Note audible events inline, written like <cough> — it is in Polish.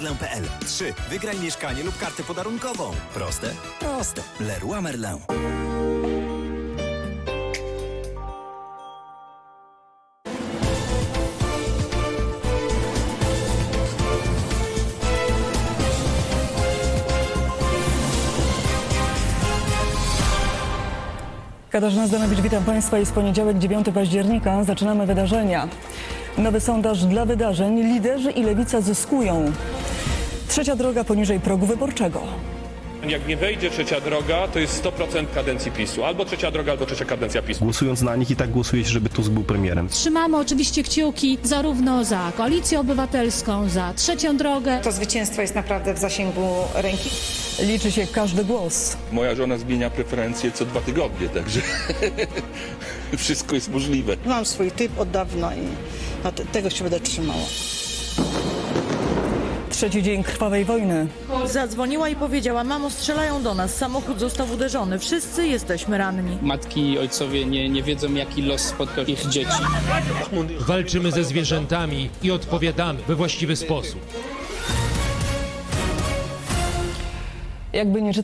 Merlin.pl 3. Wygraj mieszkanie lub kartę podarunkową. Proste? Proste. Leroy Merlin. Katarzyna Zdanowicz, witam Państwa. Jest poniedziałek, 9 października. Zaczynamy wydarzenia. Nowy sondaż dla wydarzeń. Liderzy i lewica zyskują. Trzecia droga poniżej progu wyborczego. Jak nie wejdzie trzecia droga, to jest 100% kadencji PiSu. Albo trzecia droga, albo trzecia kadencja PiSu. Głosując na nich i tak głosujecie, żeby Tusk był premierem. Trzymamy oczywiście kciuki zarówno za koalicję obywatelską, za trzecią drogę. To zwycięstwo jest naprawdę w zasięgu ręki. Liczy się każdy głos. Moja żona zmienia preferencje co dwa tygodnie, także <laughs> wszystko jest możliwe. Mam swój typ od dawna i te, tego się będę trzymała. Trzeci dzień krwawej wojny. Zadzwoniła i powiedziała: Mamo, strzelają do nas, samochód został uderzony, wszyscy jesteśmy ranni. matki i ojcowie nie, nie wiedzą, jaki los spotka ich dzieci. Walczymy ze zwierzętami i odpowiadamy we właściwy sposób. Jakby nie czytać